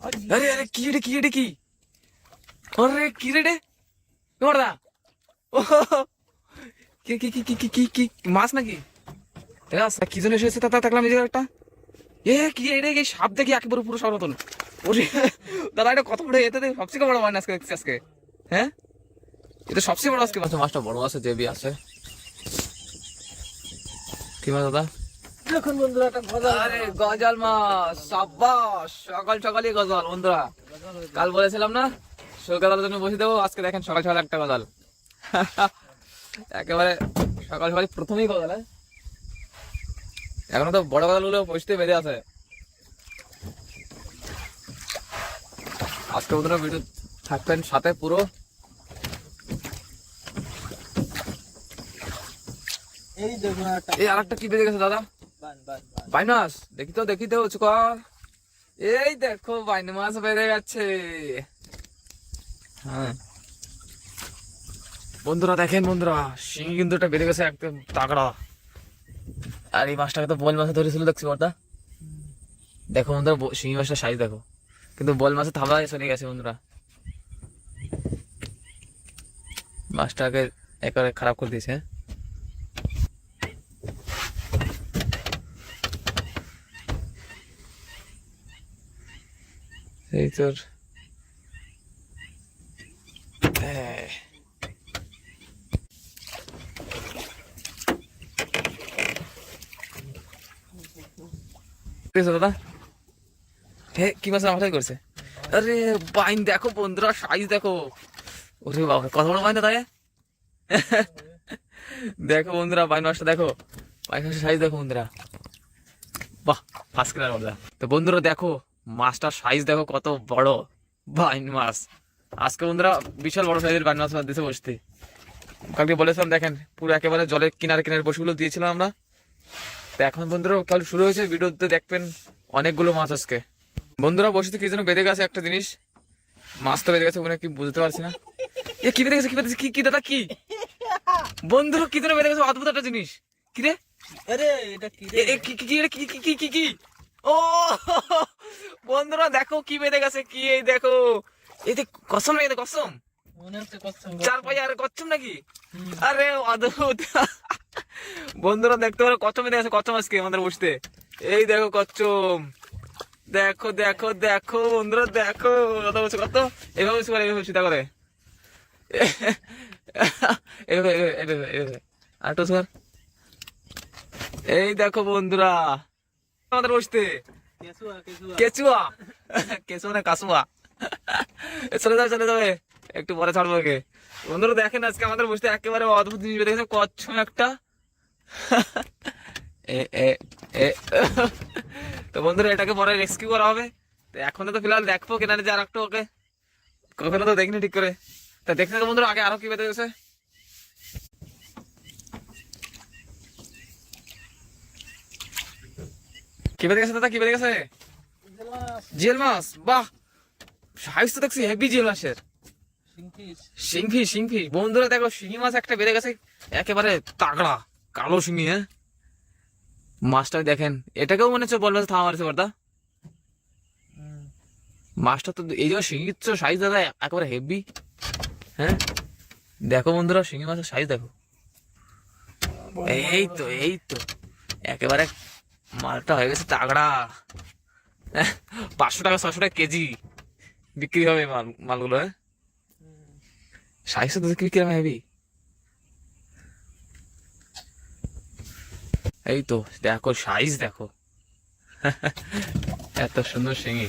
আরে আরে, কি রে কি রে, কি? আরে, কি রে রে? নোড়দা ও, কি কি কি কি কি কি মাছ নাকি? এরা কি জন্য এসেছে তা দেখলাম এই জায়গাটা এ, কি এটা কি? সাপ দেখি একেবারে পুরো সরতল ওরে, দাদা, এটা কত বড় এতে দেখ সবচেয়ে বড় মাছ আজকে দেখছি আজকে। হ্যাঁ? এটা সবচেয়ে বড় আজকে মাছ। মাছটা বড় আছে জেবি আছে। কি মাছ দাদা? দেখুন বন্ধুরা একটা গজাল। আরে গজাল মাছ সাবাস সকাল সকালই গজাল বন্ধুরা। কাল বলেছিলাম না সকালের জন্য বসে দেবো আজকে দেখেন সকাল সকাল একটা গজাল। একেবারে সকাল সকাল প্রথমেই গজাল হ্যাঁ? এখনও তো বড় গজালগুলো বসতে বেঁধে আছে। আজকে বন্ধুরা ভিডিও থাকবেন সাথে পুরো। এই দেখুন এই আর একটা কি বেঁধে গেছে দাদা? বান বান বান। বাইন মাছ দেখি তো দেখি তো এই দেখো বাইন মাছ বেড়ে গেছে। হ্যাঁ। বন্ধুরা, দেখেন বন্ধুরা, শিঙি কিন্তু এটা বেড়ে গেছে একদম তাগড়া। আর এই মাছটাকে তো বল মাছে ধরেছিল, দেখছি বর্দা। দেখো বন্ধুরা শিঙি মাছটা সাইজ দেখো। কিন্তু বল মাছে থাবা চলে গেছে বন্ধুরা। মাছটাকে একেবারে খারাপ করে দিয়েছে হ্যাঁ? এই তোর কি আরে বাইন দেখো বন্ধুরা সাইজ দেখো। কত বড় বাইন? দেখো বন্ধুরা, বাইন মাছটা দেখো। সাইজ দেখো বন্ধুরা। তো বন্ধুরা দেখো মাছটার সাইজ দেখো কত বড়। বাইন মাছ। আজকে বন্ধুরা বিশাল বড় সাইজের বাইন মাছ দিতে বসতে। কালকে বলেছিলাম দেখেন পুরো একেবারে জলের কিনারে কিনারে বসেগুলো দিয়েছিলাম আমরা। তো এখন বন্ধুরা কাল শুরু হয়েছে ভিডিওতে দেখবেন অনেকগুলো মাছ আজকে। বন্ধুরা বসে কি যেন বেঁধে গেছে একটা জিনিস। মাছ তো বেঁধে গেছে ওখানে কি বুঝতে পারছি না। এ কি বেঁধে গেছে কি বেঁধে গেছে? কি কি দাদা কি? বন্ধুরা কি যেন বেঁধে গেছে? অদ্ভুত একটা জিনিস। কি রে? আরে এটা কি এ- এ কি কি কি রে? কি কি কি কি কি? ও বন্ধুরা দেখো কি বেঁধে গেছে কি এই দেখো। এই কসম এই কসম। চার পাই আর কচ্ছম নাকি? আরে অদ্ভুত। বন্ধুরা দেখতে পারো কত বেঁধে গেছে কচ্ছম আজকে আমাদের বসতে। এই দেখো কচ্ছম দেখো দেখো দেখো বন্ধুরা দেখো। কত বলছে কত? এভাবে বসে করে এভাবে চিন্তা করে। এভাবে এভাবে এভাবে এভাবে। আর এই দেখো বন্ধুরা আমাদের বসতে। কেচুয়া কেচুয়া না কাসুয়া চলে যাবে চলে যাবে। একটু পরে ছাড়বো ওকে। বন্ধুরা, দেখেন আজকে আমাদের বসতে একেবারে অদ্ভুত জিনিস গেছে কচ্ছম একটা। এ এ তো বন্ধুরা, এটাকে পরে রেস্কিউ করা হবে। তো এখন তো ফিলহাল দেখব কেনারে যে আর একটু ওকে। কখনো তো দেখিনি ঠিক করে। তা দেখতে বন্ধুরা, আগে আরও কি বেঁধে গেছে কি বেঁধে গেছে দাদা? কি বেঁধে গেছে জিএল মাছ, বাহ! সাইজ তো দেখছি, হেভি জিএল মাছের। শিংফি শিংফি। বন্ধুরা, দেখো, শিঙি মাছ একটা বেড়ে গেছে একেবারে তাগড়া, কালো শিঙি হ্যাঁ? মাছটা দেখেন, এটাকেও মনে হচ্ছে বল মাছ থামা মারছে বর্দা। মাছটা তো এই যে শিঙির তো সাইজ দাদা, একেবারে হেভি হ্যাঁ? দেখো বন্ধুরা, শিঙি মাছের সাইজ দেখো। এই তো এই তো, একেবারে মালটা হয়ে গেছে তাগড়া। হ্যাঁ, পাঁচশো টাকা ছশো টাকা কেজি বিক্রি হবে মাল মালগুলো হ্যাঁ? সাইজ তো দেখি কিরম হেভি এই তো দেখো সাইজ দেখো। এত সুন্দর শিঙি।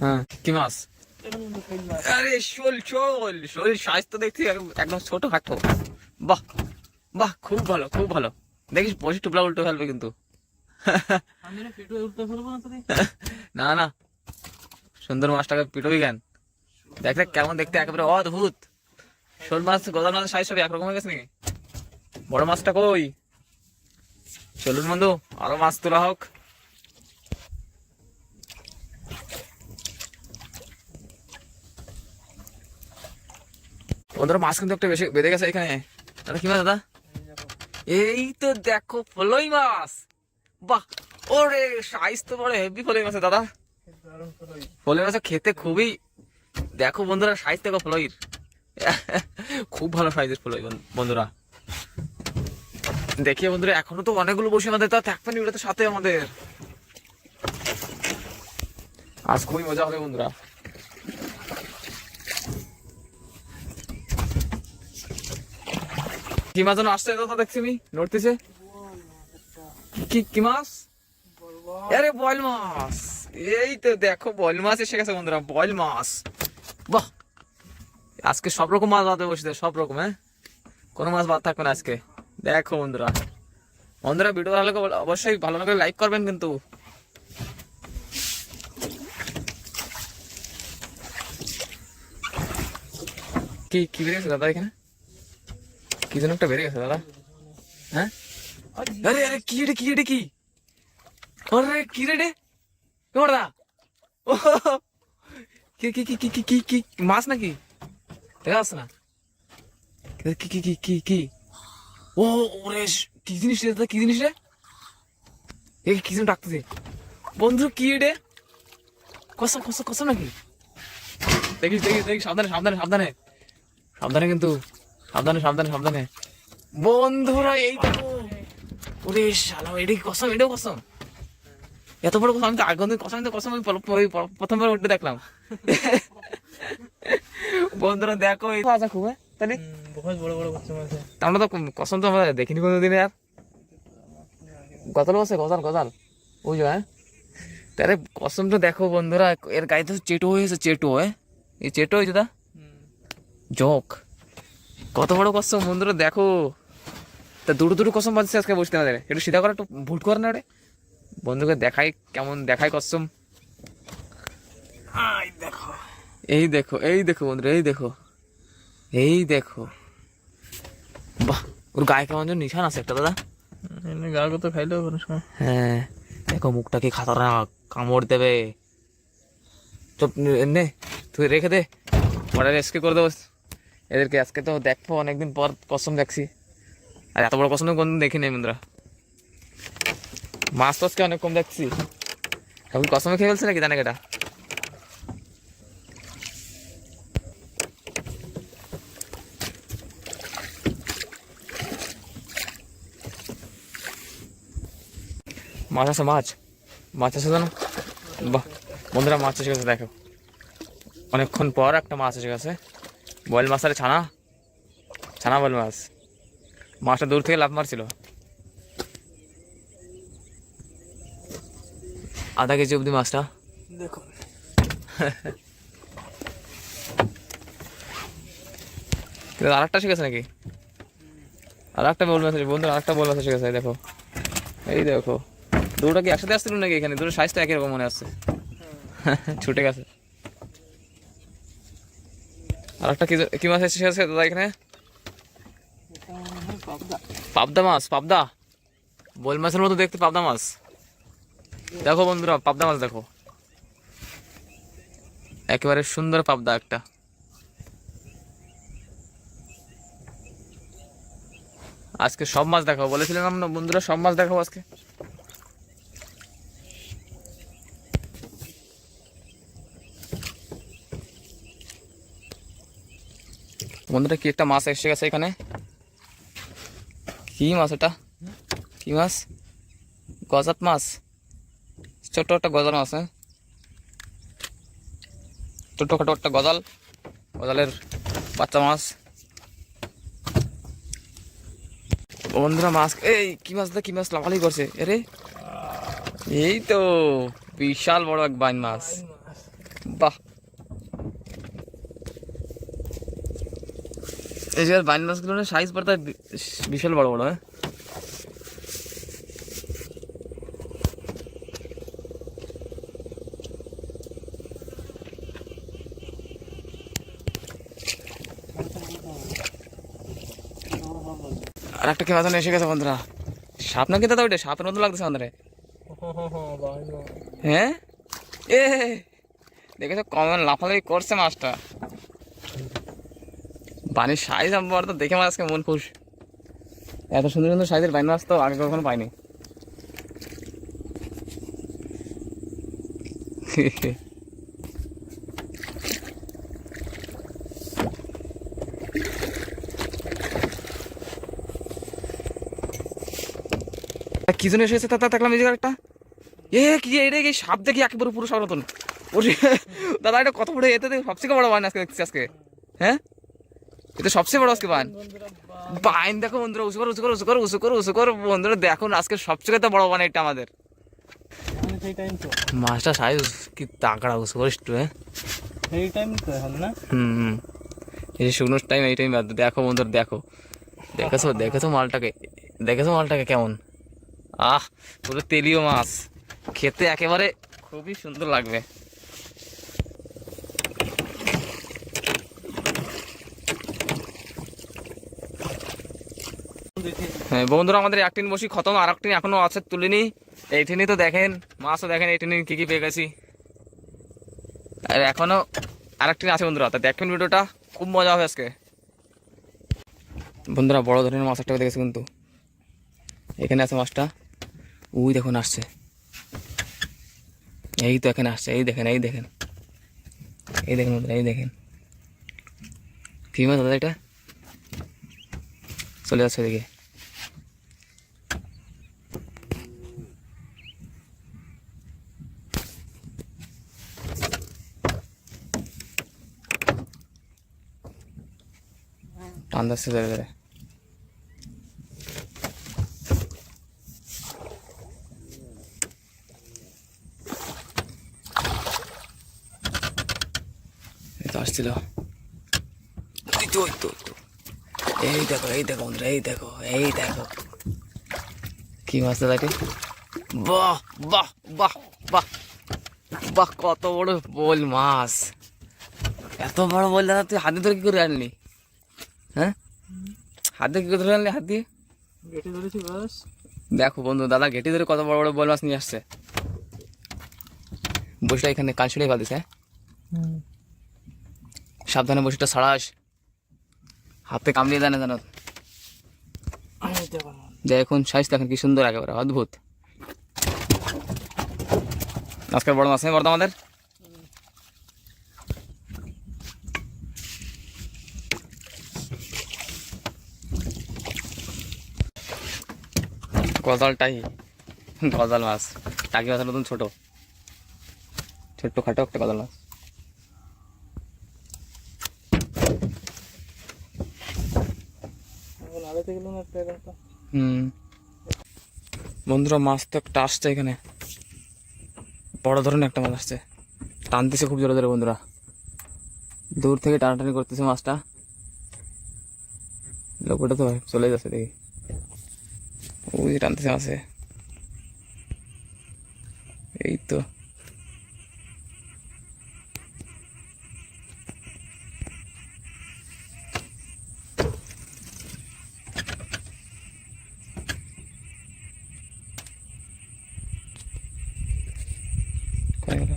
হ্যাঁ কি মাছ? আরে শোল শোল শোল সাইজ তো দেখছি একদম- ছোট খাটো বাহ বাহ, খুব ভালো খুব ভালো। দেখিস, বসে টুপলা উল্টো ফেলবে কিন্তু। না না। সুন্দর মাছটাকে পিটবি কেন? দেখ দেখ কেমন দেখতে, একেবারে অদ্ভুত। শোল মাছ, গজাল মাছের সাইজ সব একরকম হয়ে গেছে নাকি? বড় মাছটা কই? চলুন বন্ধু, আরও মাছ তোলা হোক। বন্ধুরা, মাছ কিন্তু একটা বেশি বেঁধে গেছে এখানে। দাদা, কি মাছ, দাদা? এই তো দেখো, ফলই মাছ। বাহ, ওরে সাইজ তো বড় হেভি ফলই মাছ দাদা। ফলই মাছ খেতে খুবই, দেখো বন্ধুরা সাইজ দেখো ফলইর। খুব ভালো সাইজের ফলই বন্ধুরা। দেখিয়ে বন্ধুরা, এখনও তো অনেকগুলো বসে আমাদের, তা থাকবে না তো সাথে আমাদের। আজ খুবই মজা হবে বন্ধুরা। কি মাছ যেন আসছে দাদা দেখছি আমি, নড়তেছে। কি কি মাছ? আরে বয়েল মাছ। এই তো দেখো বয়েল মাছ এসে গেছে বন্ধুরা বয়েল মাছ। বাহ! আজকে সব রকম মাছ বাদে বসে সব রকম হ্যাঁ? কোনো মাছ বাদ থাকবে না আজকে। দেখো বন্ধুরা। বন্ধুরা ভিডিও ভালো লাগলে অবশ্যই ভালো লাগলে লাইক করবেন কিন্তু। কি কি বেরিয়ে গেছে দাদা এখানে? কি একটা গেছে, দাদা। হ্যাঁ? আরে আরে, কি রে কি রে, কি? আরে, কি রে রে? ও, কি কি কি কি কি কি কি নাকি? দেখা না। কি কি কি কি কি? ও, ওরে, কি জিনিস রে, দাদা, কি জিনিস রে? এ, কি যেন ডাকতেছে। বন্ধু, কি রে? কসম কসম কসম নাকি? দেখিস দেখিস দেখিস, সাবধানে সাবধানে সাবধানে। সাবধানে কিন্তু সাবধানে সাবধানে সাবধানে। বন্ধুরা এই দেখো। ওরে শালা এটা কসম এটাও কসম। এত বড় কসম আমি তো আগে কসম তো কসম আমি পর- পর- পর- প্রথমবার উঠে দেখলাম। বন্ধুরা দেখো এই আচ্ছা খুব হ্যাঁ? তাহলে বহুত বড় বড় মাছ আছে। আমরা তো কসম তো আমরা দেখিনি কোনোদিন আর। গজাল বসে গজাল গজাল। বুঝলো হ্যাঁ? তাহলে কসমটা দেখো বন্ধুরা এর গায়ে তো চেটো হয়েছে চেটো হ্যাঁ? এই চেটো হয়েছে দা জক। কত বড় কসম বন্ধুরা দেখো। তা দুটো দুটো কসম বাজছে আজকে বসতে আমাদের একটু সিধা করে একটু ভুট করে না ওরে। বন্ধুকে দেখাই কেমন দেখাই কসম। দেখো। এই দেখো এই দেখো বন্ধুরা এই দেখো। এই দেখো। বাহ ওর গায়ে কেমন যেন নিশান আছে একটা দাদা। গা কত খাইলেও কোনো সময়। হ্যাঁ দেখো মুখটা কি খাতারনাক কামড় দেবে। চুপ নে তুই রেখে দে। পরে রেস্কে করে দেবো। এদেরকে আজকে তো দেখব, অনেকদিন পর কসম দেখছি। আর এত বড় কসম কোনদিন দেখি নাই বন্ধুরা। মাছ তো আজকে অনেক কম দেখছি। এখন কসমে খেয়ে ফেলছে নাকি জানে এটা মাছ আছে, মাছ। মাছ আছে জানো? বাহ, বন্ধুরা মাছ এসে গেছে, দেখো। অনেকক্ষণ পর একটা মাছ এসে গেছে। বয়েল মাছ আরে ছানা। ছানা বয়েল মাছ মাছটা দূর থেকে লাভ মারছিল। আধা কেজি অবধি মাছটা। দেখো কিন্তু আর একটা শিখেছে নাকি? আর একটা বল মাছ বন্ধু আর একটা বল মাছ এই দেখো। এই দেখো। দুটো কি একসাথে আসছিল নাকি এখানে? দুটো সাইজটা একই রকম মনে আসছে ছুটে গেছে। আর একটা কি মাছ এসে গেছে দাদা এখানে? পাবদা মাছ, পাবদা। বোল মাছের মতো দেখতে পাবদা মাছ। দেখো বন্ধুরা, পাবদা মাছ দেখো। একেবারে সুন্দর পাবদা একটা। আজকে সব মাছ দেখাবো। বলেছিলাম বন্ধুরা, সব মাছ দেখাবো আজকে। বন্ধুরা, কি একটা মাছ এসে গেছে এখানে? কি মাছ এটা? কি মাছ? গজাত মাছ? ছোট একটা গজাল মাছ হ্যাঁ? ছোটখাটো একটা গজাল, গজালের বাচ্চা মাছ। বন্ধুরা, মাছ, এই, কি মাছ দা কি মাছ লাফালি করছে? আরে এই তো, বিশাল বড় এক বাইন মাছ বাহ এই যে বাইন মাছগুলো সাইজ পড়তে বিশাল বড় বড় হ্যাঁ। আর একটা কেমন এসে গেছে বন্ধুরা। সাপ না নাকি দাদা ওইটা? সাপের মতো লাগতেছে আমাদের। হ্যাঁ? এ দেখেছ কমন লাফালাফি করছে মাছটা। পানির সাইজ আমার তো দেখে আমার আজকে মন খুশ। এত সুন্দর সুন্দর সাইজের বাইন মাছ তো আগে কখনো পাইনি। কি জন্য এসেছে? তা দেখলাম এই একটা এ, কি এটা কি সাপ দেখি একেবারে পুরো সনাতন ওরে দাদা, এটা কত বড়? এতে সবচেয়ে বড় বাইন আজকে দেখছি আজকে। হ্যাঁ? এটা সবচেয়ে বড় আজকে বন্ধুরা বাইন দেখো বন্ধুরা উঁচু করো উঁচু করো উঁচু করো উঁচু করো উঁচু করো বন্ধুরা দেখুন আজকে সবচেয়ে তো বড় বান এটা আমাদের। মানে মাছটা সাইজ কি তাকড়া উঁচু করিস হ্যাঁ? টাইম তো না? হুম এই যে শুকনো টাইম এই টাইম দেখো বন্ধুরা দেখো। দেখেছ দেখেছ মালটাকে দেখেছ মালটাকে কেমন? আহ পুরো তেলীয় মাছ। খেতে একেবারে খুবই সুন্দর লাগবে। হ্যাঁ বন্ধুরা, আমাদের এক টিন বসি খতম আর এক টিন এখনও আছে তুলিনি এই টিনই তো দেখেন, মাছও দেখেন, এই টিনে কি কি পেয়ে গেছি। আর এখনও আর এক টিন আছে বন্ধুরা, তা দেখবেন ভিডিওটা, খুব মজা হবে আজকে। বন্ধুরা, বড় ধরনের মাছ একটা দেখেছি কিন্তু। এখানে আছে মাছটা। ওই দেখুন, আসছে। এই তো এখানে আসছে, এই দেখেন এই দেখেন। এই দেখেন বন্ধুরা, এই দেখেন। কি মাছ দাদা এটা? চলে যাচ্ছে এদিকে। টান যাচ্ছে ধরে ধরে। এই আসছিল। ওই তো। এই দেখো এই দেখো বন্ধুরা, এই দেখো এই দেখো। কি মাছ এটি বাহ বাহ বাহ বাহ। বাহ, কত বড় বোল মাছ। এত বড় বোল দাদা, তুই হাতে ধরে কি করে আনলি? হ্যাঁ? হাতে কি ধরে আনলি হাত দিয়ে? গেটে ধরেছি বাস। দেখো বন্ধু দাদা ঘেটি ধরে কত বড় বড় বোল মাছ নিয়ে আসছে। বসটা এখানে কান ছিঁড়ে ফেলতেছে হ্যাঁ? সাবধানে বসিটা ছাড়াস। হাতে কামড়িয়ে দেয় না জানো দেখুন সাইজ দেখেন কি সুন্দর একেবারে অদ্ভুত। আজকের বড় মাছ নেই বড় গজালটাই, গজাল মাছ। টাকি মাছের মতন ছোট। ছোট্ট খাটো একটা গজাল মাছ। হুম। বন্ধুরা, মাছ তো একটা আসছে এখানে। বড় ধরনের একটা মাছ আসছে। টানতেছে খুব জোরে জোরে বন্ধুরা। দূর থেকে টানাটানি করতেছে মাছটা। লোকটা তো চলে যাচ্ছে দেখি। ওই যে টানতেছে মাছে এই তো কোথায় গেল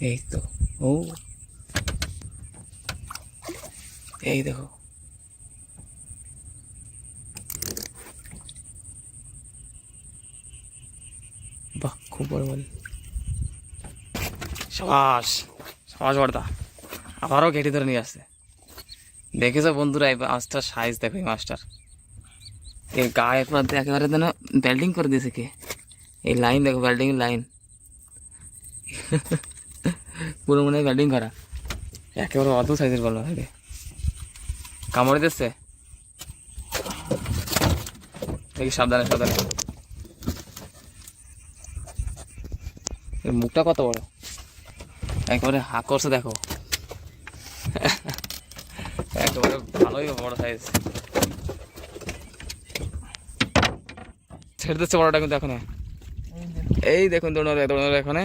এই তো ও এই দেখো বল। সাবাস সাবাস বড়দা আবারও ঘেটে ধরে নিয়ে আসছে। দেখেছ বন্ধুরা, এই মাছটার সাইজ দেখো, এই মাছটার। এই গায়ের মধ্যে একেবারে যেন বেল্ডিং করে দিয়েছে কে? এই লাইন দেখো বেল্ডিং লাইন পুরো মনে হয় বেল্ডিং করা। একেবারে অত সাইজের বল থাকে কামড়ে দিচ্ছে। দেখি, সাবধানে সাবধানে। মুখটা কত বড়? একেবারে হা করছে দেখো। একেবারে ভালোই বড় সাইজ ছেড়ে দিচ্ছে বড়টা কিন্তু এখন। এই দেখুন দৌড়ে দৌড়ে এখানে।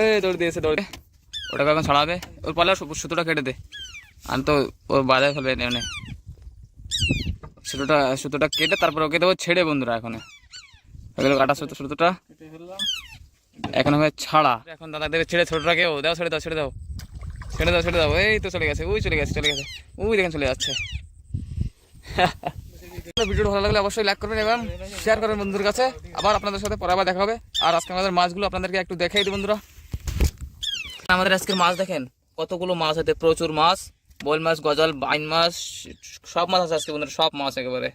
এই দৌড় দিয়েছে, দৌড়ে ওটাকে এখন ছড়াবে। ওর পালে সুতোটা কেটে দে। আর তো ও বাজায় ফেলবে এনে সুতোটা সুতোটা কেটে তারপর ওকে দেবো ছেড়ে বন্ধুরা এখন। কাটা সুতো সুতোটা। এখন হবে ছাড়া। এখন দাদা দেবে ছেড়ে ছোটটাকে ও দাও, ছেড়ে দাও ছেড়ে দাও। ছেড়ে দাও ছেড়ে দাও। এই তো চলে গেছে ওই চলে গেছে চলে গেছে। ওই দেখেন চলে যাচ্ছে। ভিডিওটা ভালো লাগলে অবশ্যই লাইক করবেন এবং শেয়ার করবেন বন্ধুদের কাছে। আবার আপনাদের সাথে পরে আবার দেখা হবে। আর আজকে আমাদের মাছগুলো আপনাদেরকে একটু দেখাই দিই বন্ধুরা। আমাদের আজকের মাছ দেখেন, কতগুলো মাছ আছে, প্রচুর মাছ। বোল মাছ, গজাল, বাইন মাছ, সব মাছ আছে আজকে বন্ধুরা, সব মাছ একেবারে।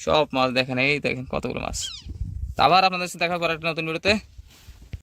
সব মাছ দেখেন, এই দেখেন কতগুলো মাছ। আবার আপনাদের সাথে দেখা করার একটা নতুন ভিডিওতে।